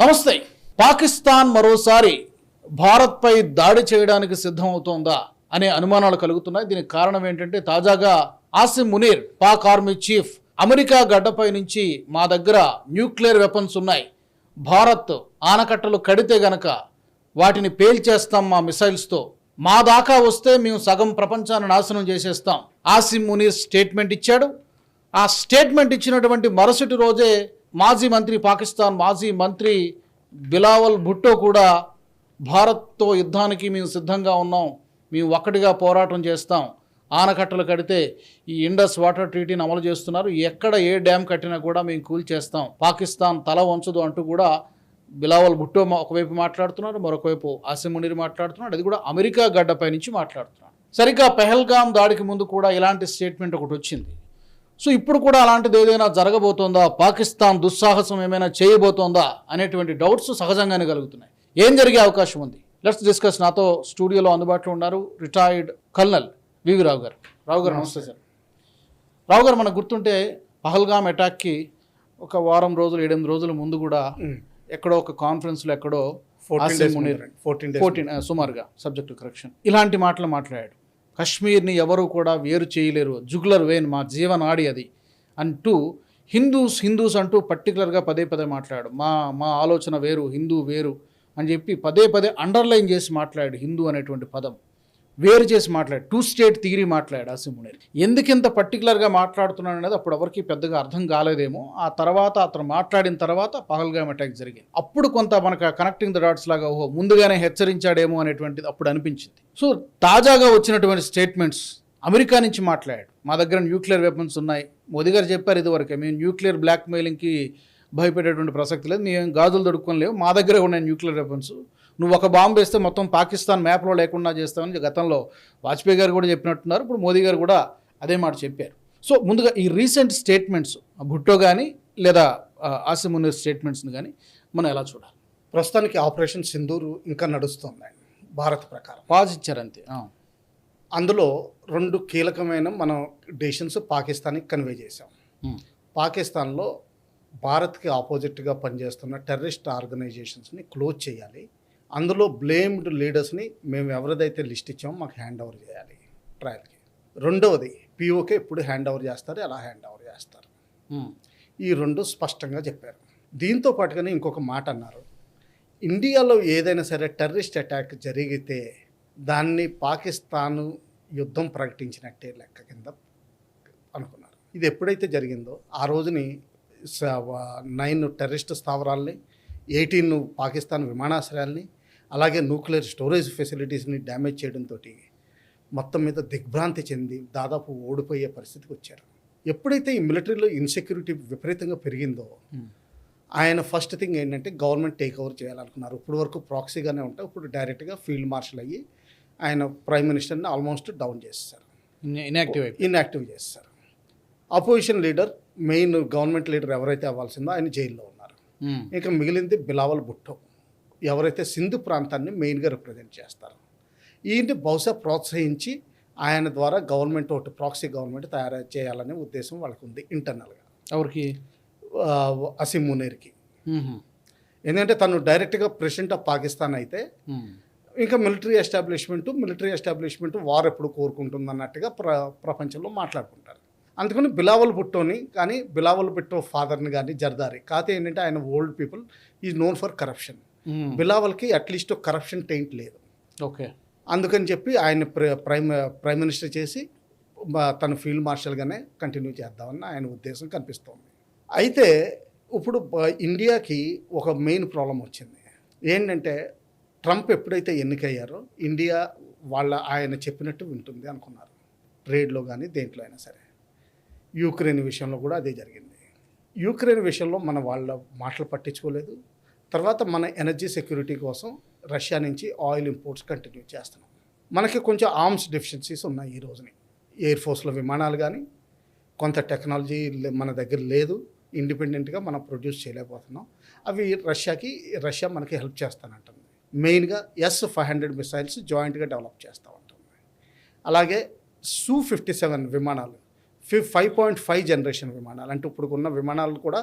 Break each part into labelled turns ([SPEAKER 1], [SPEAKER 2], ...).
[SPEAKER 1] నమస్తే. పాకిస్తాన్ మరోసారి భారత్పై దాడి చేయడానికి సిద్ధమవుతోందా అనే అనుమానాలు కలుగుతున్నాయి. దీనికి కారణం ఏంటంటే తాజాగా Asim Munir Pak army chief America గడ్డపై నుంచి మా దగ్గర న్యూక్లియర్ వెపన్స్ ఉన్నాయి. భారత్ ఆనకట్టలు కడితే గనక వాటిని పేల్చేస్తాం మా మిసైల్స్తో. మా దాకా వస్తే మేము సగం ప్రపంచాన్ని నాశనం చేసేస్తాం. ఆసిమ్ మునీర్ స్టేట్మెంట్ ఇచ్చాడు. ఆ స్టేట్మెంట్ ఇచ్చినటువంటి మరుసటి రోజే మాజీ మంత్రి పాకిస్తాన్ మాజీ మంత్రి బిలావల్ భుట్టో కూడా భారత్తో యుద్ధానికి మేము సిద్ధంగా ఉన్నాం. మేము ఒక్కటిగా పోరాటం చేస్తాం. ఆనకట్టలు కడితే ఈ ఇండస్ వాటర్ ట్రీటీని అమలు చేస్తున్నారు. ఎక్కడ ఏ డ్యామ్ కట్టినా కూడా మేము కూల్చేస్తాం పాకిస్తాన్ తల వంచదు అంటూ కూడా బిలావల్ భుట్టో మా- ఒకవైపు మాట్లాడుతున్నారు మరొకవైపు ఆసిమ్ మాట్లాడుతున్నాడు. అది కూడా అమెరికా గడ్డపై నుంచి మాట్లాడుతున్నాడు. సరిగ్గా పెహల్గామ్ దాడికి ముందు కూడా ఇలాంటి స్టేట్మెంట్ ఒకటి వచ్చింది. సో ఇప్పుడు కూడా అలాంటిది ఏదైనా జరగబోతోందా? పాకిస్తాన్ దుస్సాహసం ఏమైనా చేయబోతోందా? అనేటువంటి డౌట్స్ సహజంగానే కలుగుతున్నాయి. ఏం జరిగే అవకాశం ఉంది? లెట్స్ డిస్కస్ నాతో స్టూడియోలో అందుబాటులో ఉన్నారు రిటైర్డ్ కల్నల్ వివి రావు గారు. రావు గారు నమస్తే సార్. రావు గారు మనకు గుర్తుంటే పహల్గామ్ అటాక్కి ఒక వారం రోజులు ఏడెనిమిది రోజుల ముందు కూడా ఎక్కడో ఒక కాన్ఫరెన్స్లో ఎక్కడో
[SPEAKER 2] ఫోర్టీన్ ఫోర్టీన్
[SPEAKER 1] సుమారుగా సబ్జెక్ట్ కరెక్షన్. ఇలాంటి మాటలు మాట్లాడాడు. కశ్మీర్ని ఎవరు కూడా వేరు చేయలేరు. జుగులర్ వేన్ మా జీవనాడి అది అంటూ హిందూస్ హిందూస్ అంటూ పర్టికులర్గా పదే పదే మాట్లాడు. మా మా ఆలోచన వేరు హిందూ వేరు అని చెప్పి పదే పదే అండర్లైన్ చేసి మాట్లాడు హిందూ అనేటువంటి పదం. వేరు చేసి మాట్లాడు. టూ స్టేట్ థియరీ మాట్లాడు ఆసిమునేర్ ఎందుకు ఇంత పర్టికులర్గా మాట్లాడుతున్నాడు అనేది అప్పుడు ఎవరికి పెద్దగా అర్థం కాలేదేమో. ఆ తర్వాత అతను మాట్లాడిన తర్వాత పహల్గామ్ అటాక్ జరిగింది. అప్పుడు కొంత మనకు కనెక్టింగ్ ద డాట్స్ లాగా ఓహో ముందుగానే హెచ్చరించాడేమో అనేటువంటిది అప్పుడు అనిపించింది. సో తాజాగా వచ్చినటువంటి స్టేట్మెంట్స్ అమెరికా నుంచి మాట్లాడాడు. మా దగ్గర న్యూక్లియర్ వెపన్స్ ఉన్నాయి. మోదీ గారు చెప్పారు ఇదివరకే మేము న్యూక్లియర్ బ్లాక్మెయిలింగ్కి భయపడేటువంటి ప్రసక్తి లేదు. మేము గాజులు దొడుక్కొని లేవు. మా దగ్గర ఉన్నాయి న్యూక్లియర్ వెపన్స్ నువ్వు ఒక బాంబు వేస్తే మొత్తం పాకిస్తాన్ మ్యాప్లో లేకుండా చేస్తామని గతంలో వాజ్పేయి గారు కూడా చెప్పినట్టున్నారు. ఇప్పుడు మోదీ గారు కూడా అదే మాట చెప్పారు. సో ముందుగా ఈ రీసెంట్ స్టేట్మెంట్స్ భుట్టో కానీ లేదా ఆసిమునీర్ స్టేట్మెంట్స్ని కానీ మనం ఎలా చూడాలి?
[SPEAKER 2] ప్రస్తుతానికి ఆపరేషన్ సింధూర్ ఇంకా నడుస్తుంది భారత్ ప్రకారం.
[SPEAKER 1] పాజ్ ఇచ్చారంతే.
[SPEAKER 2] అందులో రెండు కీలకమైన మనం డెసిషన్స్ పాకిస్తాన్కి కన్వే చేసాం. పాకిస్తాన్లో భారత్కి ఆపోజిట్గా పనిచేస్తున్న టెర్రరిస్ట్ ఆర్గనైజేషన్స్ని క్లోజ్ చేయాలి. అందులో బ్లేమ్డ్ లీడర్స్ని మేము ఎవరిదైతే లిస్ట్ ఇచ్చామో మాకు హ్యాండ్ ఓవర్ చేయాలి ట్రయల్కి రెండవది పిఓకే ఎప్పుడు హ్యాండ్ ఓవర్ చేస్తారు ఎలా హ్యాండ్ ఓవర్ చేస్తారు? ఈ రెండు స్పష్టంగా చెప్పారు. దీంతో పాటుగానే ఇంకొక మాట అన్నారు. ఇండియాలో ఏదైనా సరే టెర్రరిస్ట్ అటాక్ జరిగితే దాన్ని పాకిస్తాన్ యుద్ధం ప్రకటించినట్టే లెక్క కింద అనుకున్నారు. ఇది ఎప్పుడైతే జరిగిందో ఆ రోజుని నైన్ టెర్రరిస్ట్ స్థావరాల్ని ఎయిటీన్ పాకిస్తాన్ విమానాశ్రయాల్ని అలాగే న్యూక్లియర్ స్టోరేజ్ ఫెసిలిటీస్ని డ్యామేజ్ చేయడంతో మొత్తం మీద దిగ్భ్రాంతి చెంది దాదాపు ఓడిపోయే పరిస్థితికి వచ్చారు. ఎప్పుడైతే ఈ మిలిటరీలో ఇన్సెక్యూరిటీ విపరీతంగా పెరిగిందో
[SPEAKER 1] ఉమ్.
[SPEAKER 2] ఆయన ఫస్ట్ థింగ్ ఏంటంటే గవర్నమెంట్ టేక్ ఓవర్ చేయాలనుకున్నారు. ఇప్పుడు వరకు ప్రాక్సీగానే ఉంటే ఇప్పుడు డైరెక్ట్గా ఫీల్డ్ మార్షల్ అయ్యి ఆయన ప్రైమ్ మినిస్టర్ని ఆల్మోస్ట్ డౌన్ చేస్తారు
[SPEAKER 1] ఇన్- ఇన్యాక్టివ్
[SPEAKER 2] ఇన్యాక్టివ్ చేస్తారు opposition leader main government leader ఎవరైతే అవ్వాల్సిందో ఆయన జైల్లో ఉన్నారు.
[SPEAKER 1] ఉమ్.
[SPEAKER 2] ఇంకా మిగిలింది బిలావల్ భుట్టో. ఎవరైతే సింధు ప్రాంతాన్ని మెయిన్గా రిప్రజెంట్ చేస్తారు ఈయన్ని బహుశా ప్రోత్సహించి ఆయన ద్వారా గవర్నమెంట్ ఒకటి ప్రాక్సీ గవర్నమెంట్ తయారు చేయాలనే ఉద్దేశం వాళ్ళకు ఉంది ఇంటర్నల్గా
[SPEAKER 1] ఎవరికి
[SPEAKER 2] అసిం మునేర్కి. ఎందుకంటే తను డైరెక్ట్గా ప్రెసిడెంట్ ఆఫ్ పాకిస్తాన్ అయితే. ఇంకా military establishment military establishment war ఎప్పుడు కోరుకుంటుంది అన్నట్టుగా ప్ర ప్రపంచంలో మాట్లాడుకుంటారు అందుకని బిలావల్ భుట్టోని కానీ బిలావల్ భుట్టో ఫాదర్ని కానీ జర్దారి కాకపోతే ఏంటంటే ఆయన old people is known for corruption. బిలావల్కి at least corruption taint లేదు.
[SPEAKER 1] ఓకే.
[SPEAKER 2] అందుకని చెప్పి ఆయన ప్ర- ప్రైమ్ ప్రైమ్ మినిస్టర్ చేసి తన ఫీల్డ్ మార్షల్గానే కంటిన్యూ చేద్దామని ఆయన ఉద్దేశం కనిపిస్తోంది. అయితే ఇప్పుడు ఇండియాకి ఒక మెయిన్ ప్రాబ్లం వచ్చింది. ఏంటంటే ట్రంప్ ఎప్పుడైతే ఎన్నికయ్యారో ఇండియా వాళ్ళ ఆయన చెప్పినట్టు వింటుంది అనుకున్నారు. ట్రేడ్లో కానీ దేంట్లో అయినా సరే. యూక్రెయిన్ విషయంలో కూడా అదే జరిగింది. యూక్రెయిన్ విషయంలో మన వాళ్ళ మాటలు పట్టించుకోలేదు. తర్వాత మన ఎనర్జీ సెక్యూరిటీ కోసం రష్యా నుంచి ఆయిల్ ఇంపోర్ట్స్ కంటిన్యూ చేస్తున్నాం. మనకి కొంచెం ఆర్మ్స్ డెఫిషియన్సీస్ ఉన్నాయి ఈ రోజుని. ఎయిర్ ఫోర్స్లో విమానాలు కానీ కొంత టెక్నాలజీ మన దగ్గర లేదు. ఇండిపెండెంట్గా మనం ప్రొడ్యూస్ చేయలేకపోతున్నాం. అవి రష్యాకి రష్యా మనకి హెల్ప్ చేస్తానంటుంది. మెయిన్గా ఎస్ ఫైవ్ హండ్రెడ్ మిసైల్స్ జాయింట్గా డెవలప్ చేస్తూ ఉంటుంది. అలాగే సూ ఫిఫ్టీ సెవెన్ విమానాలు ఫి ఫైవ్ పాయింట్ ఫైవ్ జనరేషన్ విమానాలు అంటే ఇప్పుడు ఉన్న విమానాలు కూడా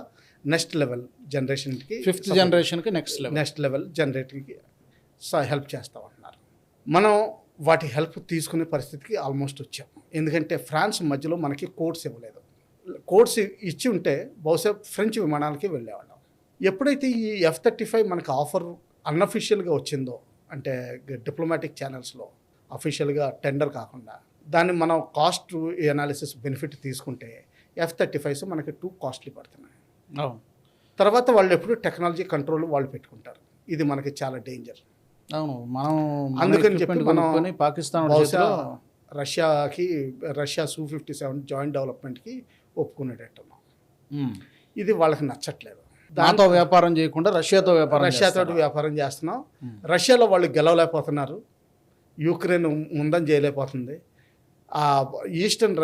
[SPEAKER 2] నెక్స్ట్ లెవెల్ జనరేషన్కి
[SPEAKER 1] ఫిఫ్త్ జనరేషన్కి నెక్స్ట్ లెవెల్
[SPEAKER 2] నెక్స్ట్ లెవెల్ జనరేటర్కి హెల్ప్ చేస్తామంటున్నారు. మనం వాటి హెల్ప్ తీసుకునే పరిస్థితికి ఆల్మోస్ట్ వచ్చాం. ఎందుకంటే ఫ్రాన్స్ మధ్యలో మనకి కోడ్స్ ఇవ్వలేదు. కోడ్స్ ఇచ్చి ఉంటే బహుశా ఫ్రెంచ్ విమానాలకి వెళ్ళేవాళ్ళం. ఎప్పుడైతే ఈ ఎఫ్ థర్టీ ఫైవ్ మనకు ఆఫర్ అన్అఫిషియల్గా వచ్చిందో అంటే డిప్లొమాటిక్ ఛానల్స్లో అఫీషియల్గా టెండర్ కాకుండా దాన్ని మనం కాస్ట్ ఎనాలిసిస్ బెనిఫిట్ తీసుకుంటే ఎఫ్ థర్టీ ఫైవ్స్ మనకి టూ కాస్ట్లీ పడుతున్నాయి. తర్వాత వాళ్ళు ఎప్పుడు టెక్నాలజీ కంట్రోల్ వాళ్ళు పెట్టుకుంటారు. ఇది మనకి చాలా డేంజర్.
[SPEAKER 1] అవును మనం
[SPEAKER 2] అందుకని చెప్పి మనం
[SPEAKER 1] పాకిస్తాన్
[SPEAKER 2] బహుశా రష్యాకి Russia Su fifty seven joint డెవలప్మెంట్కి ఒప్పుకునేటట్టున్నాం.
[SPEAKER 1] ఉమ్.
[SPEAKER 2] ఇది వాళ్ళకి నచ్చట్లేదు.
[SPEAKER 1] నాతో వ్యాపారం చేయకుండా రష్యాతో వ్యాపారం
[SPEAKER 2] రష్యాతో? వ్యాపారం చేస్తున్నాం. రష్యాలో వాళ్ళు గెలవలేకపోతున్నారు. యూక్రెయిన్ ముందని చేయలేకపోతుంది. ఆ ఈస్టర్న్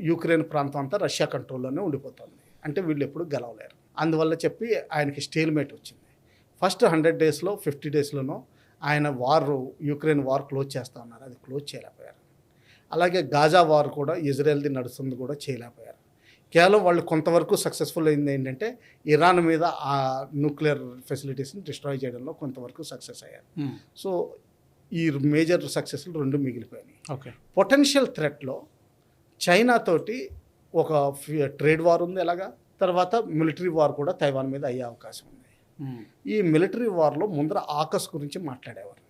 [SPEAKER 2] యూక్రెయిన్ ప్రాంతం అంతా రష్యా కంట్రోల్లోనే ఉండిపోతుంది. అంటే వీళ్ళు ఎప్పుడు గెలవలేరు. అందువల్ల చెప్పి ఆయనకి స్టేల్మేట్ వచ్చింది. ఫస్ట్ హండ్రెడ్ డేస్లో ఫిఫ్టీ డేస్లోనో ఆయన వార్ యూక్రెయిన్ వార్ క్లోజ్ చేస్తా ఉన్నారు. అది క్లోజ్ చేయలేకపోయారు. అలాగే గాజా వార్ కూడా ఇజ్రాయెల్ది నడుస్తుంది కూడా చేయలేకపోయారు. కేవలం వాళ్ళు కొంతవరకు సక్సెస్ఫుల్ అయింది ఏంటంటే ఇరాన్ మీద ఆ న్యూక్లియర్ ఫెసిలిటీస్ని డిస్ట్రాయ్ చేయడంలో కొంతవరకు సక్సెస్ అయ్యారు. సో ఈ మేజర్ సక్సెస్లు రెండు మిగిలిపోయినాయి.
[SPEAKER 1] ఓకే
[SPEAKER 2] పొటెన్షియల్ థ్రెట్లో చైనా తోటి ఒక ట్రేడ్ వార్ ఉంది ఎలాగా తర్వాత మిలిటరీ వార్ కూడా తైవాన్ మీద అయ్యే అవకాశం ఉంది. ఈ మిలిటరీ వార్లో ముందర ఆకస్ గురించి మాట్లాడేవారు.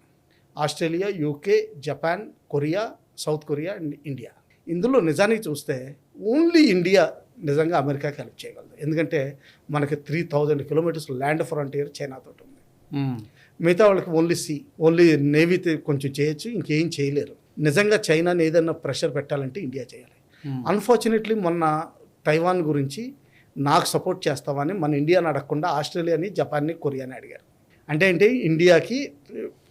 [SPEAKER 2] Australia UK Japan Korea South Korea and India. ఇందులో నిజానికి చూస్తే ఓన్లీ ఇండియా నిజంగా అమెరికాకి హెల్ప్ చేయగలదు. ఎందుకంటే మనకి three thousand kilometres land frontier చైనాతో ఉంది. మిగతా వాళ్ళకి ఓన్లీ సీ ఓన్లీ నేవీ కొంచెం చేయొచ్చు ఇంకేం చేయలేరు. నిజంగా చైనాని ఏదైనా ప్రెషర్ పెట్టాలంటే ఇండియా చేయాలి. అన్ఫార్చునేట్లీ మొన్న తైవాన్ గురించి నాకు సపోర్ట్ చేస్తామని మన ఇండియాని అడగకుండా ఆస్ట్రేలియాని జపాన్ని కొరియాని అడిగారు. అంటే ఏంటి ఇండియాకి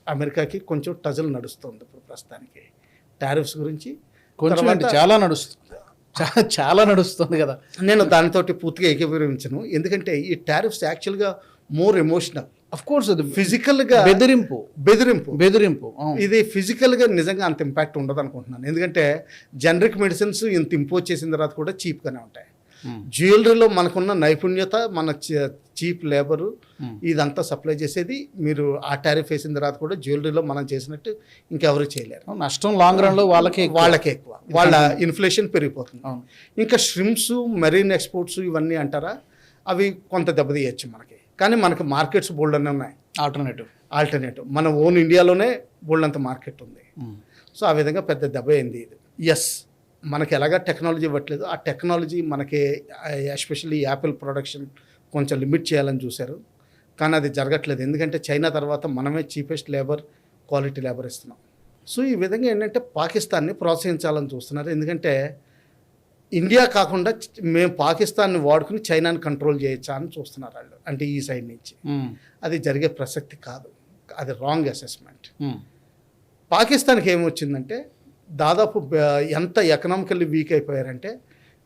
[SPEAKER 2] అమెరికాకి కొంచెం టజల్ నడుస్తుంది ఇప్పుడు ప్రస్తుతానికి. టారిఫ్స్ గురించి
[SPEAKER 1] కొంచెం చాలా నడుస్తుంది చాలా నడుస్తుంది కదా.
[SPEAKER 2] నేను దానితోటి పూర్తిగా ఏకీభవించను. ఎందుకంటే ఈ టారిఫ్స్ యాక్చువల్గా మోర్ ఎమోషనల్
[SPEAKER 1] అఫ్ కోర్స్ అది
[SPEAKER 2] ఫిజికల్గా
[SPEAKER 1] బెదిరింపు.
[SPEAKER 2] బెదిరింపు.
[SPEAKER 1] బెదిరింపు అవును.
[SPEAKER 2] ఇది ఫిజికల్గా నిజంగా అంత ఇంపాక్ట్ ఉండదు అనుకుంటున్నాను ఎందుకంటే జనరిక్ మెడిసిన్స్ ఇంత ఇంపోజ్ చేసిన తర్వాత కూడా చీప్గానే ఉంటాయి.
[SPEAKER 1] ఉమ్.
[SPEAKER 2] జ్యువెలరీలో మనకున్న నైపుణ్యత మన చీప్ లేబరు
[SPEAKER 1] ఉమ్.
[SPEAKER 2] ఇదంతా సప్లై చేసేది మీరు ఆ టారిఫ్ వేసిన తర్వాత కూడా జ్యువెలరీలో మనం చేసినట్టు ఇంకెవరు చేయలేరు.
[SPEAKER 1] నష్టం లాంగ్ రన్లో వాళ్ళకి.
[SPEAKER 2] వాళ్ళకే ఎక్కువ. వాళ్ళ ఇన్ఫ్లేషన్ పెరిగిపోతుంది. ఇంకా షిమ్స్ మెరీన్ ఎక్స్పోర్ట్స్ ఇవన్నీ అంటారా? అవి కొంత దెబ్బతీయచ్చు మనకి. కానీ మనకి మార్కెట్స్ బోల్డ్ అన్నీ ఉన్నాయి.
[SPEAKER 1] ఆల్టర్నేటివ్
[SPEAKER 2] ఆల్టర్నేటివ్ మన ఓన్ ఇండియాలోనే బోల్డ్ అంత మార్కెట్ ఉంది. సో ఆ విధంగా పెద్ద దెబ్బ అయింది ఇది. ఎస్ మనకి ఎలాగా టెక్నాలజీ ఇవ్వట్లేదు. ఆ టెక్నాలజీ మనకి ఎస్పెషల్లీ యాపిల్ ప్రొడక్షన్ కొంచెం లిమిట్ చేయాలని చూశారు. కానీ అది జరగట్లేదు. ఎందుకంటే చైనా తర్వాత మనమే చీపెస్ట్ లేబర్ క్వాలిటీ లేబర్ ఇస్తున్నాం. సో ఈ విధంగా ఏంటంటే పాకిస్తాన్ని ప్రోత్సహించాలని చూస్తున్నారు. ఎందుకంటే ఇండియా కాకుండా మేము పాకిస్తాన్ని వాడుకుని చైనాని కంట్రోల్ చేయొచ్చా అని చూస్తున్నారు వాళ్ళు. అంటే ఈ సైడ్ నుంచి. అది జరిగే ప్రసక్తి కాదు. అది రాంగ్ అసెస్మెంట్ పాకిస్తాన్కి ఏమొచ్చిందంటే దాదాపు ఎంత ఎకనామికల్లీ వీక్ అయిపోయారంటే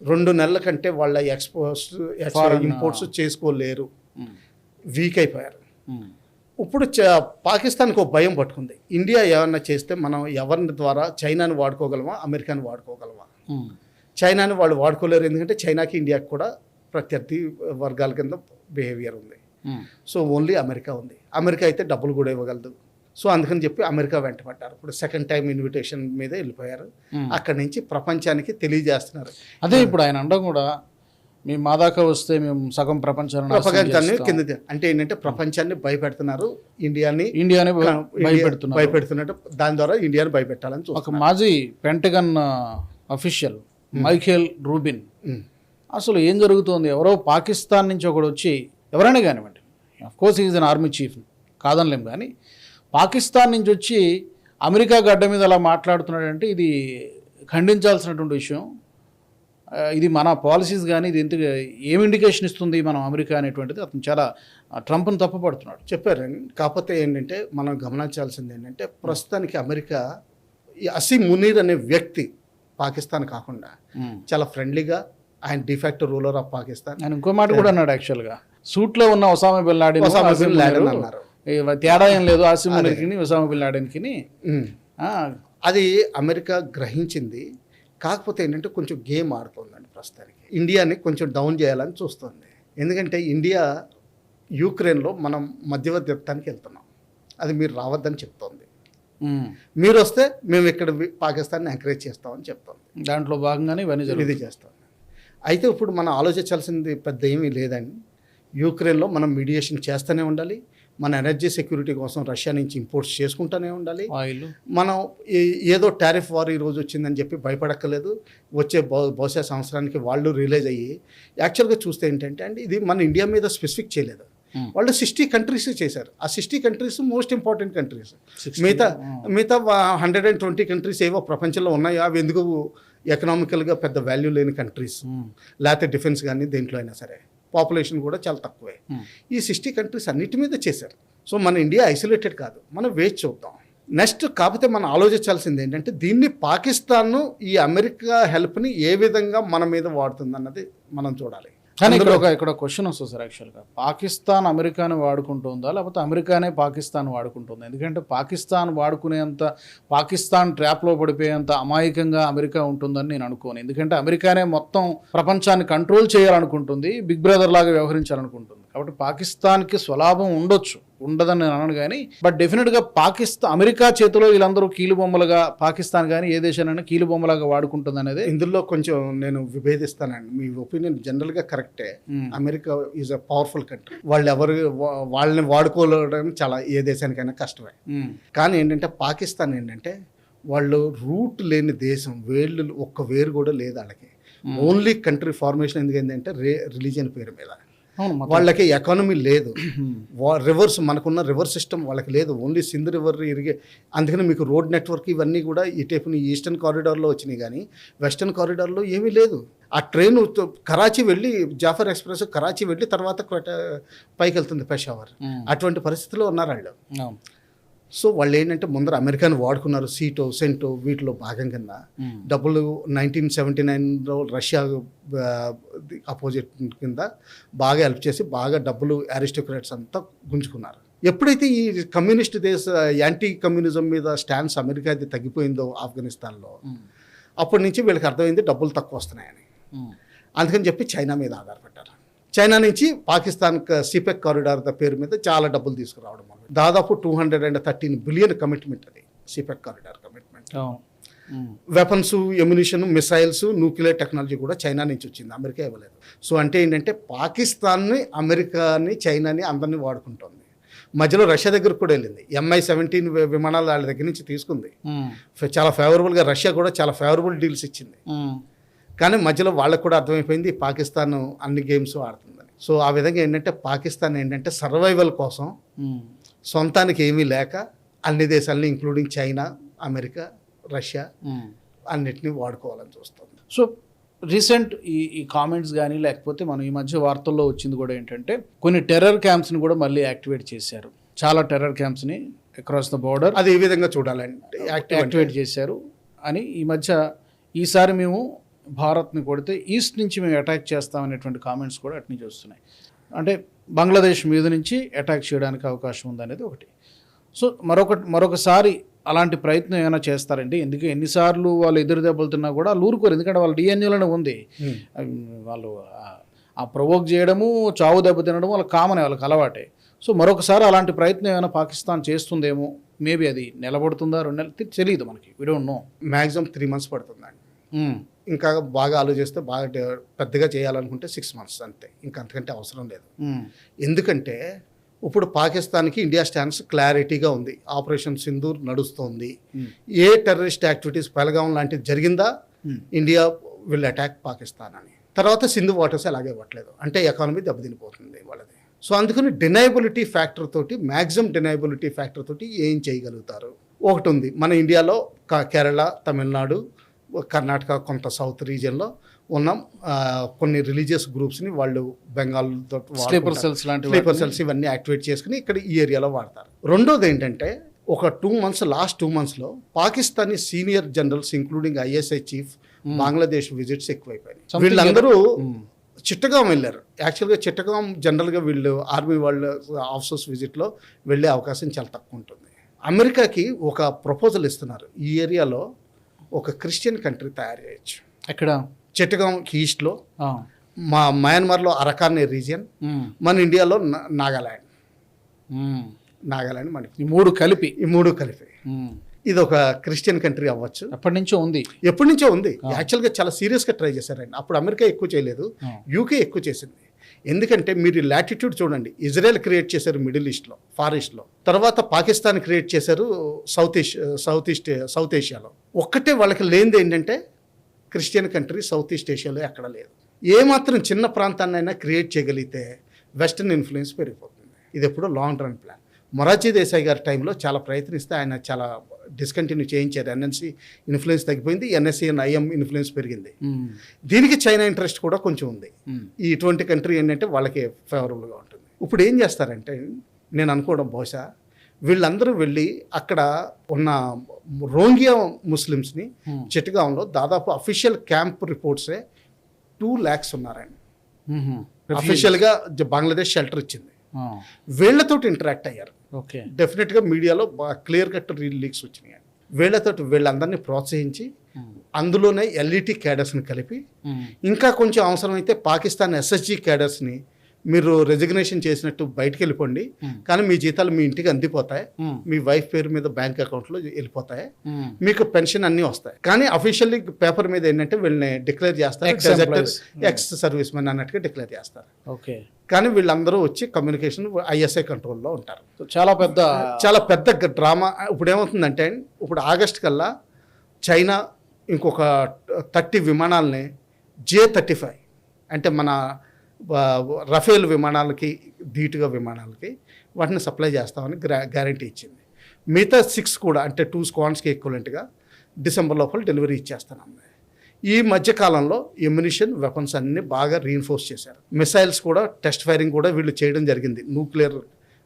[SPEAKER 2] రెండు నెలల కంటే వాళ్ళ ఎక్స్పోర్ట్స్ ఇంపోర్ట్స్ చేసుకోలేరు. వీక్ అయిపోయారు. ఇప్పుడు పాకిస్తాన్కి ఒక భయం పట్టుకుంది. ఇండియా ఏమన్నా చేస్తే మనం ఎవరిని ద్వారా చైనాని వాడుకోగలమా అమెరికాని వాడుకోగలమా? చైనాని వాళ్ళు వాడుకోలేరు. ఎందుకంటే చైనాకి ఇండియాకి కూడా ప్రత్యర్థి వర్గాల కింద బిహేవియర్ ఉంది. సో ఓన్లీ అమెరికా ఉంది. అమెరికా అయితే డబ్బులు కూడా ఇవ్వగలదు. సో అందుకని చెప్పి అమెరికా వెంటపడ్డారు ఇప్పుడు సెకండ్ టైం ఇన్విటేషన్ మీద వెళ్ళిపోయారు. అక్కడి నుంచి ప్రపంచానికి తెలియజేస్తున్నారు.
[SPEAKER 1] అదే ఇప్పుడు ఆయన అండం కూడా మీ మా దాకా వస్తే మేము సగం ప్రపంచాన్ని
[SPEAKER 2] ప్రపంచాన్ని. కింద అంటే ఏంటంటే ప్రపంచాన్ని భయపెడుతున్నారు. ఇండియాని
[SPEAKER 1] ఇండియాని భయ-
[SPEAKER 2] ఇండియా-
[SPEAKER 1] భయపెడుతున్నారు.
[SPEAKER 2] భయపెడుతున్నట్టు దాని ద్వారా ఇండియాని భయపెట్టాలని
[SPEAKER 1] ఒక మాజీ పెంటగన్ అఫీషియల్ మైఖేల్ రూబిన్. అసలు ఏం జరుగుతోంది? ఎవరో పాకిస్తాన్ నుంచి ఒకడు వచ్చి ఎవరైనా కానివ్వండి course is an army chief కాదనలేం కానీ పాకిస్తాన్ నుంచి వచ్చి అమెరికా గడ్డ మీద అలా మాట్లాడుతున్నాడంటే ఇది ఖండించాల్సినటువంటి విషయం. ఇది మన పాలసీస్ కానీ ఇది ఎంత ఏం ఇండికేషన్ ఇస్తుంది మనం అమెరికా అనేటువంటిది అతను చాలా ట్రంప్ను తప్పుపడుతున్నాడు.
[SPEAKER 2] చెప్పారండి కాకపోతే ఏంటంటే మనం గమనించాల్సింది ఏంటంటే ప్రస్తుతానికి అమెరికా ఈ అసీం మునీర్ అనే వ్యక్తి పాకిస్తాన్ కాకుండా చాలా ఫ్రెండ్లీగా ఆయన డిఫాక్ట్ రూలర్ ఆఫ్ పాకిస్తాన్
[SPEAKER 1] ఆయన ఇంకో మాట కూడా అన్నాడు యాక్చువల్గా సూట్లో ఉన్న Osama bin Laden
[SPEAKER 2] Osama bin
[SPEAKER 1] Asim
[SPEAKER 2] Laden
[SPEAKER 1] Munir
[SPEAKER 2] అన్నారు.
[SPEAKER 1] తేడా ఏం లేదు ఆసిమ్ మునీర్కి ఒసామా బిన్ లాడెన్కి.
[SPEAKER 2] అది అమెరికా గ్రహించింది. కాకపోతే ఏంటంటే కొంచెం గేమ్ ఆడుతుందండి ప్రస్తుతానికి. ఇండియాని కొంచెం డౌన్ చేయాలని చూస్తుంది. ఎందుకంటే ఇండియా యూక్రెయిన్లో మనం మధ్యవర్తిత్వానికి వెళ్తున్నాం. అది మీరు రావద్దని చెప్తోంది. మీరు వస్తే మేము ఇక్కడ పాకిస్తాన్ని ఎంకరేజ్ చేస్తామని చెప్తోంది
[SPEAKER 1] దాంట్లో భాగంగానే ఇవన్నీ
[SPEAKER 2] ఇది చేస్తాం. అయితే ఇప్పుడు మనం ఆలోచించాల్సింది పెద్ద ఏమీ లేదండి. యూక్రెయిన్లో మనం మీడియేషన్ చేస్తూనే ఉండాలి. మన ఎనర్జీ సెక్యూరిటీ కోసం రష్యా నుంచి ఇంపోర్ట్స్ చేసుకుంటూనే ఉండాలి.
[SPEAKER 1] ఆయిల్
[SPEAKER 2] మనం ఏదో టారిఫ్ వార్ ఈ రోజు వచ్చిందని చెప్పి భయపడక్కర్లేదు వచ్చే బహు బహుశా సంవత్సరానికి వాళ్ళు రిలీజ్ అయ్యి యాక్చువల్గా చూస్తే ఏంటంటే అండి ఇది మన ఇండియా మీద స్పెసిఫిక్ చేయలేదు. వాళ్ళు సిక్స్టీ కంట్రీస్ చేశారు. ఆ sixty countries most important countries
[SPEAKER 1] 60,
[SPEAKER 2] మిగతా
[SPEAKER 1] hmm.
[SPEAKER 2] మిగతా హండ్రెడ్ అండ్ ట్వంటీ కంట్రీస్ ఏవో ప్రపంచంలో ఉన్నాయో అవి ఎందుకు ఎకనామికల్గా పెద్ద వాల్యూ లేని కంట్రీస్
[SPEAKER 1] ఉమ్.
[SPEAKER 2] లేకపోతే డిఫెన్స్ కానీ దేంట్లో అయినా సరే. పాపులేషన్ కూడా చాలా తక్కువే. ఈ సిక్స్టీ కంట్రీస్ అన్నిటి మీద చేశారు. సో మన ఇండియా ఐసోలేటెడ్ కాదు. మనం వేచి చూద్దాం. నెక్స్ట్ కాకపోతే మనం ఆలోచించాల్సింది ఏంటంటే దీన్ని పాకిస్తాన్ ఈ అమెరికా హెల్ప్ని ఏ విధంగా మన మీద వాడుతుంది అన్నది మనం చూడాలి.
[SPEAKER 1] కానీ ఇక్కడ ఒక ఇక్కడ క్వశ్చన్ వస్తుంది సార్ యాక్చువల్గా పాకిస్తాన్ అమెరికాని వాడుకుంటుందా లేకపోతే అమెరికానే పాకిస్తాన్ వాడుకుంటుందా ఎందుకంటే పాకిస్తాన్ వాడుకునేంత పాకిస్తాన్ ట్రాప్లో పడిపోయేంత అమాయకంగా అమెరికా ఉంటుందని నేను అనుకోను. ఎందుకంటే అమెరికానే మొత్తం ప్రపంచాన్ని కంట్రోల్ చేయాలనుకుంటుంది బిగ్ బ్రదర్ లాగా వ్యవహరించాలనుకుంటుంది. కాబట్టి పాకిస్తాన్కి స్వలాభం ఉండొచ్చు ఉండదని నేను అనను కానీ బట్ డెఫినెట్గా పాకిస్తాన్ అమెరికా చేతిలో వీళ్ళందరూ కీలుబొమ్మలుగా పాకిస్తాన్ కానీ ఏ దేశానైనా కీలుబొమ్మలాగా వాడుకుంటుంది అనేది
[SPEAKER 2] ఇందులో కొంచెం నేను విభేదిస్తానండి. మీ ఒపీనియన్ జనరల్గా కరెక్టే. America is a powerful country. వాళ్ళు ఎవరు వాళ్ళని వాడుకోవడం చాలా ఏ దేశానికైనా కష్టమే. కానీ ఏంటంటే పాకిస్తాన్ ఏంటంటే వాళ్ళు రూట్ లేని దేశం వేళ్ళు ఒక్క వేరు కూడా లేదు వాళ్ళకి. ఓన్లీ కంట్రీ ఫార్మేషన్ ఎందుకు ఏంటంటే రే రిలీజియన్ పేరు మీద. వాళ్ళకి ఎకానమీ లేదు. రివర్స్ మనకున్న రివర్స్ సిస్టమ్ వాళ్ళకి లేదు. ఓన్లీ సింధ్ రివర్ ఇరిగే అందుకని మీకు రోడ్ నెట్వర్క్ ఇవన్నీ కూడా ఈ టైపు ఈస్టర్న్ కారిడార్లో వచ్చినాయి కానీ వెస్టర్న్ కారిడార్లో ఏమీ లేదు. ఆ ట్రైన్ కరాచీ వెళ్ళి జాఫర్ ఎక్స్ప్రెస్ కరాచీ వెళ్ళి తర్వాత పైకి వెళ్తుంది పెషావర్. అటువంటి పరిస్థితిలో ఉన్నారు వాళ్ళు. సో వాళ్ళు ఏంటంటే ముందర అమెరికాని వాడుకున్నారు సీటో సెంటో వీటిలో భాగం కింద. డబ్బులు నైన్టీన్ సెవెంటీ నైన్లో రష్యా అపోజిట్ కింద బాగా హెల్ప్ చేసి బాగా డబ్బులు అరిస్టోక్రాట్స్ అంతా గుంజుకున్నారు ఎప్పుడైతే ఈ కమ్యూనిస్ట్ దేశ యాంటీ కమ్యూనిజం మీద స్టాన్స్ అమెరికాది తగ్గిపోయిందో ఆఫ్ఘనిస్తాన్లో. అప్పటి నుంచి వీళ్ళకి అర్థమైంది డబ్బులు తక్కువ వస్తున్నాయని. అందుకని చెప్పి చైనా మీద ఆధారపడ్డారు చైనా నుంచి పాకిస్తాన్ సిపెక్ కారిడార్ పేరు మీద చాలా డబ్బులు తీసుకురావడం దాదాపు two hundred and thirteen billion commitment అది CPEC corridor commitment. Weapons ammunition missiles nuclear technology కూడా చైనా నుంచి వచ్చింది అమెరికా ఇవ్వలేదు. సో అంటే ఏంటంటే పాకిస్తాన్ని అమెరికాని చైనాని అందరినీ వాడుకుంటుంది. మధ్యలో రష్యా దగ్గరకు కూడా వెళ్ళింది. ఎంఐ సెవెంటీన్ విమానాలు వాళ్ళ దగ్గర నుంచి తీసుకుంది. ఫ- చాలా ఫేవరబుల్గా రష్యా కూడా చాలా ఫేవరబుల్ డీల్స్ ఇచ్చింది.
[SPEAKER 1] ఉమ్.
[SPEAKER 2] కానీ మధ్యలో వాళ్ళకు కూడా అర్థమైపోయింది పాకిస్తాన్ అన్ని గేమ్స్ ఆడుతుందని సో ఆ విధంగా ఏంటంటే పాకిస్తాన్ ఏంటంటే సర్వైవల్ కోసం. సొంతానికి ఏమీ లేక అన్ని దేశాలని ఇంక్లూడింగ్ చైనా అమెరికా రష్యా. అన్నిటినీ వాడుకోవాలని చూస్తుంది
[SPEAKER 1] సో రీసెంట్ ఈ ఈ కామెంట్స్ కానీ లేకపోతే మనం ఈ మధ్య వార్తల్లో వచ్చింది కూడా ఏంటంటే కొన్ని టెర్రర్ క్యాంప్స్ని కూడా మళ్ళీ యాక్టివేట్ చేశారు చాలా టెర్రర్ క్యాంప్స్ని అక్రాస్ ద బోర్డర్
[SPEAKER 2] అది ఏ విధంగా చూడాలంటే యాక్టివ్
[SPEAKER 1] యాక్టివేట్ చేశారు అని ఈ మధ్య ఈసారి మేము భారత్ని కొడితే ఈస్ట్ నుంచి మేము అటాక్ చేస్తామనేటువంటి కామెంట్స్ కూడా అటు నుంచి వస్తున్నాయి. అంటే బంగ్లాదేశ్ మీద నుంచి అటాక్ చేయడానికి అవకాశం ఉందనేది ఒకటి. సో మరొక మరొకసారి అలాంటి ప్రయత్నం ఏమైనా చేస్తారండి? ఎందుకంటే ఎన్నిసార్లు వాళ్ళు ఎదురు దెబ్బలుతున్నా కూడా వాళ్ళు ఊరుకోరు. ఎందుకంటే వాళ్ళ డిఎన్ఏలోనే ఉంది. వాళ్ళు ఆ- ప్రొవోక్ చేయడము చావు దెబ్బ తినడం వాళ్ళకి కామన్ వాళ్ళకి అలవాటే. సో మరొకసారి అలాంటి ప్రయత్నం ఏమైనా పాకిస్తాన్ చేస్తుందేమో మేబీ అది నిలబడుతుందా రెండు నెలలు తెలియదు మనకి. We don't know
[SPEAKER 2] maximum three months పడుతుందండి. ఇంకా బాగా ఆలోచిస్తే బాగా పెద్దగా చేయాలనుకుంటే సిక్స్ మంత్స్ అంతే. ఇంకా అంతకంటే అవసరం లేదు. ఎందుకంటే ఇప్పుడు పాకిస్తాన్కి ఇండియా స్టాన్స్ క్లారిటీగా ఉంది. ఆపరేషన్ సింధూర్ నడుస్తోంది. ఏ టెర్రరిస్ట్ యాక్టివిటీస్ పెలగాం లాంటిది జరిగిందా? ఇండియా విల్ అటాక్ పాకిస్తాన్ అని. తర్వాత సింధు వాటర్స్ అలాగే ఇవ్వట్లేదు. అంటే ఎకానమీ దెబ్బతినిపోతుంది వాళ్ళది. సో అందుకని డినైబిలిటీ ఫ్యాక్టర్ తోటి మ్యాక్సిమం డినైబిలిటీ ఫ్యాక్టర్ తోటి ఏం చేయగలుగుతారు? ఒకటి ఉంది. మన ఇండియాలో కేరళ తమిళనాడు కర్ణాటక కొంత సౌత్ రీజియన్లో ఉన్న. కొన్ని రిలీజియస్ గ్రూప్స్ని వాళ్ళు బెంగాల్
[SPEAKER 1] స్లీపర్ సెల్స్ లాంటి
[SPEAKER 2] స్లీపర్ సెల్స్ ఇవన్నీ యాక్టివేట్ చేసుకుని ఇక్కడ ఈ ఏరియాలో వాడతారు. రెండోది ఏంటంటే ఒక టూ మంత్స్ లాస్ట్ టూ మంత్స్లో Pakistani senior generals including ISI chief Bangladesh visits ఎక్కువైపోయినాయి. వీళ్ళందరూ
[SPEAKER 1] Hmm.
[SPEAKER 2] చిట్టగాం వెళ్ళారు. యాక్చువల్గా చిట్టగాం జనరల్గా వీళ్ళు ఆర్మీ వాళ్ళు ఆఫీసర్స్ విజిట్లో వెళ్ళే అవకాశం చాలా తక్కువ ఉంటుంది. అమెరికాకి ఒక ప్రపోజల్ ఇస్తున్నారు. ఈ ఏరియాలో ఒక క్రిస్టియన్ కంట్రీ తయారు చేయొచ్చు.
[SPEAKER 1] ఎక్కడ?
[SPEAKER 2] చెట్టుగాం ఈస్ట్లో. మా మయన్మార్లో అరకాన్ రీజియన్. మన ఇండియాలో నా- నాగాలాండ్.
[SPEAKER 1] ఉమ్.
[SPEAKER 2] నాగాలాండ్ మనకి
[SPEAKER 1] ఈ మూడు కలిపి.
[SPEAKER 2] ఈ మూడు కలిపి. ఇది ఒక క్రిస్టియన్ కంట్రీ అవ్వచ్చు.
[SPEAKER 1] ఎప్పటి నుంచో ఉంది.
[SPEAKER 2] ఎప్పటి నుంచో ఉంది. యాక్చువల్గా చాలా సీరియస్గా ట్రై చేశారండి అప్పుడు అమెరికా ఎక్కువ చేయలేదు. యూకే ఎక్కువ చేసింది. ఎందుకంటే మీరు లాటిట్యూడ్ చూడండి. ఇజ్రాయెల్ క్రియేట్ చేశారు మిడిల్ ఈస్ట్లో ఫారెస్ట్లో తర్వాత పాకిస్తాన్ క్రియేట్ చేశారు south Asia south east south ఏషియాలో ఒక్కటే వాళ్ళకి లేనిది ఏంటంటే క్రిస్టియన్ కంట్రీ సౌత్ ఈస్ట్ ఏషియాలో ఎక్కడ లేదు. ఏమాత్రం చిన్న ప్రాంతాన్నైనా క్రియేట్ చేయగలిగితే వెస్టర్న్ ఇన్ఫ్లుయెన్స్ పెరిగిపోతుంది. ఇది ఎప్పుడో long run plan Morarji Desai గారి టైంలో చాలా ప్రయత్నిస్తే ఆయన చాలా డిస్కంటిన్యూ చేయించారు ఎన్ఎన్సీ ఇన్ఫ్లుయెన్స్ తగ్గిపోయింది ఎన్ఎస్సీ అండ్ ఐఎం ఇన్ఫ్లుయెన్స్ పెరిగింది. దీనికి చైనా ఇంట్రెస్ట్ కూడా కొంచెం ఉంది. ఈ ఇటువంటి కంట్రీ ఏంటంటే వాళ్ళకి ఫేవరబుల్గా ఉంటుంది ఇప్పుడు ఏం చేస్తారంటే నేను అనుకోవడం బహుశా వీళ్ళందరూ వెళ్ళి అక్కడ ఉన్న రోంగియా ముస్లిమ్స్ని. చిట్టగాంలో దాదాపు అఫీషియల్ క్యాంప్ రిపోర్ట్సే టూ ల్యాక్స్ ఉన్నారండి. అఫీషియల్గా బంగ్లాదేశ్ షెల్టర్ ఇచ్చింది
[SPEAKER 1] ఆ.
[SPEAKER 2] వీళ్ళతోటి ఇంటరాక్ట్ అయ్యారు
[SPEAKER 1] ఓకే
[SPEAKER 2] డెఫినెట్గా మీడియాలో క్లియర్ కట్ రీల్ లీక్స్ వచ్చినాయి వీళ్ళతోటి వీళ్ళందరినీ ప్రోత్సహించి. అందులోనే ఎల్ఈటి క్యాడర్స్ని కలిపి
[SPEAKER 1] ఉమ్.
[SPEAKER 2] ఇంకా కొంచెం అవసరమైతే పాకిస్తాన్ ఎస్ఎస్జి క్యాడర్స్ని మీరు రెజిగ్నేషన్ చేసినట్టు బయటికి వెళ్ళిపోండి. కానీ మీ జీతాలు మీ ఇంటికి అందిపోతాయి. మీ వైఫ్ పేరు మీద బ్యాంక్ అకౌంట్లో వెళ్ళిపోతాయి. మీకు పెన్షన్ అన్నీ వస్తాయి కానీ అఫీషియల్లీ పేపర్ మీద ఏంటంటే వీళ్ళని డిక్లేర్ చేస్తారు. ఎక్స్ సర్వీస్ మెన్ అన్నట్టుగా డిక్లేర్ చేస్తారు
[SPEAKER 1] ఓకే
[SPEAKER 2] కానీ వీళ్ళందరూ వచ్చి కమ్యూనికేషన్ ఐఎస్ఐ కంట్రోల్లో ఉంటారు.
[SPEAKER 1] చాలా పెద్ద
[SPEAKER 2] చాలా పెద్ద డ్రామా. ఇప్పుడు ఏమవుతుందంటే ఇప్పుడు ఆగస్ట్ కల్లా చైనా ఇంకొక థర్టీ విమానాలని జే థర్టీ ఫైవ్ అంటే మన రఫేల్ విమానాలకి ధీటుగా విమానాలకి వాటిని సప్లై చేస్తామని గ్రా గ్యారంటీ ఇచ్చింది. మిగతా సిక్స్ కూడా అంటే టూ స్క్వాడ్స్కి ఈక్వలెంట్గా డిసెంబర్ లోపల డెలివరీ ఇచ్చేస్తానంది ఈ మధ్య కాలంలో ఎమ్యునిషన్ వెపన్స్ అన్ని బాగా రీఎన్ఫోర్స్ చేశారు. మిసైల్స్ కూడా టెస్ట్ ఫైరింగ్ కూడా వీళ్ళు చేయడం జరిగింది. న్యూక్లియర్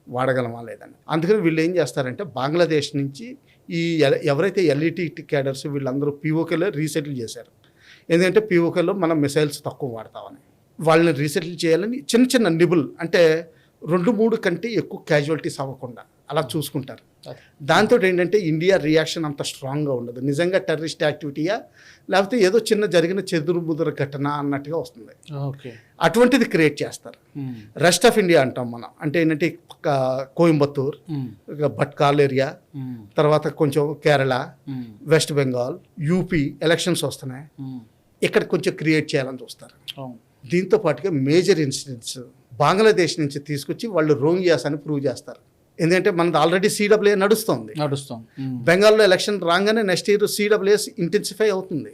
[SPEAKER 2] వాడగలమా లేదని. అందుకని వీళ్ళు ఏం చేస్తారంటే బంగ్లాదేశ్ నుంచి ఈ ఎవరైతే ఎల్ఈటి క్యాడర్స్ వీళ్ళందరూ పీఓకేలో రీసెటిల్ చేశారు. ఎందుకంటే పీఓకేలో మనం మిసైల్స్ తక్కువ వాడతామని. వాళ్ళని రీసెటిల్ చేయాలని చిన్న చిన్న నిబుల్ అంటే రెండు మూడు కంటే ఎక్కువ క్యాజువాలిటీస్ అవ్వకుండా అలా చూసుకుంటారు. దాంతో ఏంటంటే ఇండియా రియాక్షన్ అంత స్ట్రాంగ్గా ఉండదు. నిజంగా టెర్రరిస్ట్ యాక్టివిటీయా? లేకపోతే ఏదో చిన్న జరిగిన చెదురు ముదురు ఘటన అన్నట్టుగా వస్తుంది. అటువంటిది క్రియేట్ చేస్తారు. రెస్ట్ ఆఫ్ ఇండియా అంటాం మనం. అంటే ఏంటంటే కోయంబత్తూర్. భట్కాల్ ఏరియా. తర్వాత కొంచెం Kerala. West Bengal UP elections వస్తున్నాయి. ఇక్కడ కొంచెం క్రియేట్ చేయాలని చూస్తారు. దీంతో పాటుగా మేజర్ ఇన్సిడెంట్స్ బంగ్లాదేశ్ నుంచి తీసుకొచ్చి వాళ్ళు రోంగియాస్ అని ప్రూవ్ చేస్తారు. ఎందుకంటే మనది ఆల్రెడీ సిడబ్ల్యూఏ నడుస్తుంది.
[SPEAKER 1] నడుస్తాం ఉమ్.
[SPEAKER 2] బెంగాల్లో ఎలక్షన్ రాగానే నెక్స్ట్ ఇయర్ సిడబ్ల్యూఎస్ ఇంటెన్సిఫై అవుతుంది.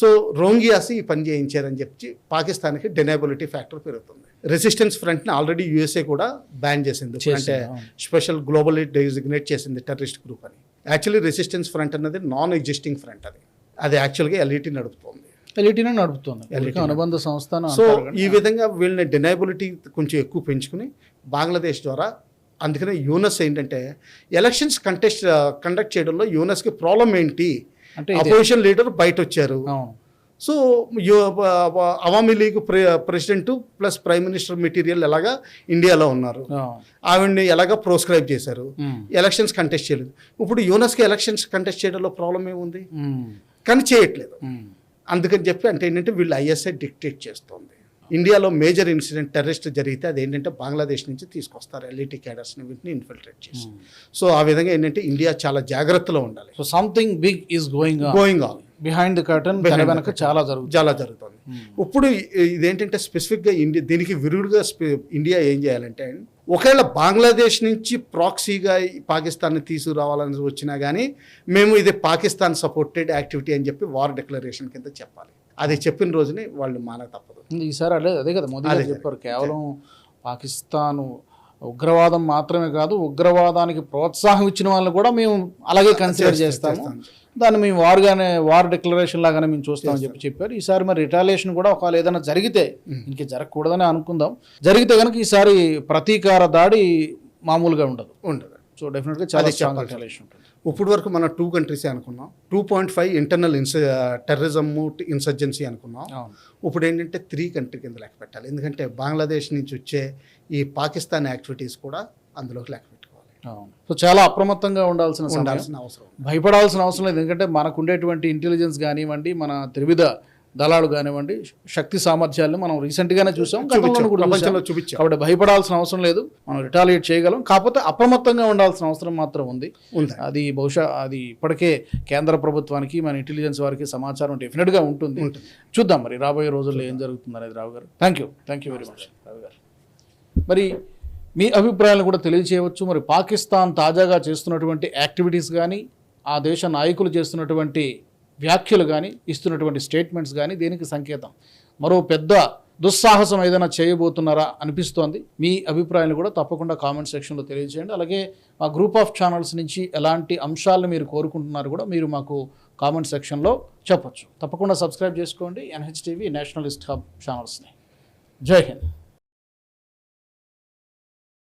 [SPEAKER 2] సో రోంగియాస్ ఈ పని చేయించారని చెప్పి పాకిస్తాన్కి డెనబిలిటీ ఫ్యాక్టర్ పెరుగుతుంది. రెసిస్టెన్స్ ఫ్రంట్ని ఆల్రెడీ యూఎస్ఏ కూడా బ్యాన్ చేసింది. అంటే. స్పెషల్ గ్లోబల్ డెసిగ్నేట్ చేసింది టెర్రరిస్ట్ గ్రూప్ అని. యాక్చువల్లీ రెసిస్టెన్స్ ఫ్రంట్ అన్నది నాన్ ఎగ్జిస్టింగ్ ఫ్రంట్ అది అది యాక్చువల్గా ఎల్ఈటీ నడుపుతుంది.
[SPEAKER 1] ఎలిటీనే నడుపుతుంది.
[SPEAKER 2] LET
[SPEAKER 1] ఊరికే అనుబంధ సంస్థ
[SPEAKER 2] సో ఈ విధంగా వీళ్ళని డెనైబిలిటీ కొంచెం ఎక్కువ పెంచుకుని బంగ్లాదేశ్ ద్వారా అందుకనే యూనస్ ఏంటంటే ఎలక్షన్స్ కంటెస్ట్ కండక్ట్ చేయడంలో యూనస్కి ప్రాబ్లం ఏంటి
[SPEAKER 1] అంటే.
[SPEAKER 2] అపోజిషన్ లీడర్ బయట వచ్చారు so Awami League pre- president plus prime minister material ఎలాగా ఇండియాలో ఉన్నారు. ఆవిడ్ని ఎలాగా ప్రోస్క్రైబ్ చేశారు. ఎలక్షన్స్ కంటెస్ట్ చేయలేదు ఇప్పుడు యూనస్కి ఎలక్షన్స్ కంటెస్ట్ చేయడంలో ప్రాబ్లం ఏముంది. కానీ చేయట్లేదు. అందుకని చెప్పి అంటే ఏంటంటే వీళ్ళు ఐఎస్ఐ డిక్టేట్ చేస్తుంది ఇండియాలో మేజర్ ఇన్సిడెంట్ టెర్రరిస్ట్ జరిగితే అది ఏంటంటే బంగ్లాదేశ్ నుంచి తీసుకొస్తారు ఎల్ఈటీ క్యాడర్స్ని వీటిని ఇన్ఫిల్ట్రేట్ చేసి. సో ఆ విధంగా ఏంటంటే ఇండియా చాలా జాగ్రత్తలో ఉండాలి.
[SPEAKER 1] So something big is going
[SPEAKER 2] going on
[SPEAKER 1] behind the curtain వెనక చాలా జరుగుతుంది.
[SPEAKER 2] చాలా జరుగుతుంది. ఇప్పుడు ఇ- ఇదేంటంటే స్పెసిఫిక్గా ఇండియా దీనికి విరుగుడుగా ఇండియా ఏం చేయాలంటే ఒకవేళ బంగ్లాదేశ్ నుంచి ప్రాక్సీగా పాకిస్తాన్ని తీసుకురావాలని వచ్చినా కానీ మేము ఇది పాకిస్తాన్ సపోర్టెడ్ యాక్టివిటీ అని చెప్పి వార్ డిక్లరేషన్ కింద చెప్పాలి. అది చెప్పిన రోజునే వాళ్ళు మానక తప్పదు.
[SPEAKER 1] ఈసారి అదే అదే కదా మోదీ గారు చెప్పారు కేవలం పాకిస్తాన్ ఉగ్రవాదం మాత్రమే కాదు ఉగ్రవాదానికి ప్రోత్సాహం ఇచ్చిన వాళ్ళని కూడా మేము అలాగే కన్సిడర్ చేస్తాము.
[SPEAKER 2] చేస్తాం.
[SPEAKER 1] దాన్ని మేము వార్గానే వార్ డిక్లరేషన్ లాగానే మేము చూస్తామని చెప్పి చెప్పారు. ఈసారి మరి రిటాలియేషన్ కూడా ఒకవేళ ఏదైనా జరిగితే ఇంక జరగకూడదని అనుకుందాం. జరిగితే కనుక ఈసారి ప్రతీకార దాడి మామూలుగా ఉండదు.
[SPEAKER 2] ఉండదు.
[SPEAKER 1] సో డెఫినెట్గా చాలా. రిటాలియేషన్ ఉంటుంది.
[SPEAKER 2] ఇప్పుడు వరకు మనం టూ కంట్రీసే అనుకున్నాం. టూ పాయింట్ ఫైవ్ ఇంటర్నల్ ఇన్స టెర్రరిజం ఇన్సర్జెన్సీ అనుకున్నాం. ఇప్పుడు ఏంటంటే త్రీ కంట్రీ కింద లెక్క పెట్టాలి. ఎందుకంటే బంగ్లాదేశ్ నుంచి వచ్చే ఈ పాకిస్తాన్ యాక్టివిటీస్ కూడా అందులోకి లెక్క పెట్టుకోవాలి.
[SPEAKER 1] సో చాలా అప్రమత్తంగా ఉండాల్సిన
[SPEAKER 2] ఉండాల్సిన అవసరం.
[SPEAKER 1] భయపడాల్సిన అవసరం లేదు. ఎందుకంటే మనకు ఉండేటువంటి ఇంటెలిజెన్స్ కానివ్వండి మన త్రివిధ దళాలు కానివ్వండి శక్తి సామర్థ్యాలను మనం రీసెంట్ గానే చూసాం
[SPEAKER 2] చూపించాం.
[SPEAKER 1] కాబట్టి భయపడాల్సిన అవసరం లేదు మనం రిటాలియేట్ చేయగలం. కాకపోతే అప్రమత్తంగా ఉండాల్సిన అవసరం మాత్రం ఉంది. అది బహుశా అది ఇప్పటికే కేంద్ర ప్రభుత్వానికి మన ఇంటెలిజెన్స్ వారికి సమాచారం డెఫినెట్గా ఉంటుంది.
[SPEAKER 2] ఉంటుంది.
[SPEAKER 1] చూద్దాం మరి రాబోయే రోజుల్లో ఏం జరుగుతుంది అనేది రావు గారు. Thank you thank you very much Rao గారు. మరి మీ అభిప్రాయాలను కూడా తెలియజేయవచ్చు. మరి పాకిస్తాన్ తాజాగా చేస్తున్నటువంటి యాక్టివిటీస్ కానీ ఆ దేశ నాయకులు చేస్తున్నటువంటి వ్యాఖ్యలు కానీ ఇస్తున్నటువంటి స్టేట్మెంట్స్ కానీ దేనికి సంకేతం? మరో పెద్ద దుస్సాహసం ఏదైనా చేయబోతున్నారా అనిపిస్తోంది? మీ అభిప్రాయాలు కూడా తప్పకుండా కామెంట్ సెక్షన్లో తెలియజేయండి. అలాగే మా గ్రూప్ ఆఫ్ ఛానల్స్ నుంచి ఎలాంటి అంశాలను మీరు కోరుకుంటున్నారు కూడా మీరు మాకు కామెంట్ సెక్షన్లో చెప్పచ్చు. తప్పకుండా సబ్స్క్రైబ్ చేసుకోండి. ఎన్హెచ్టీవీ నేషనలిస్ట్ హబ్ ఛానల్స్ని జై హింద్.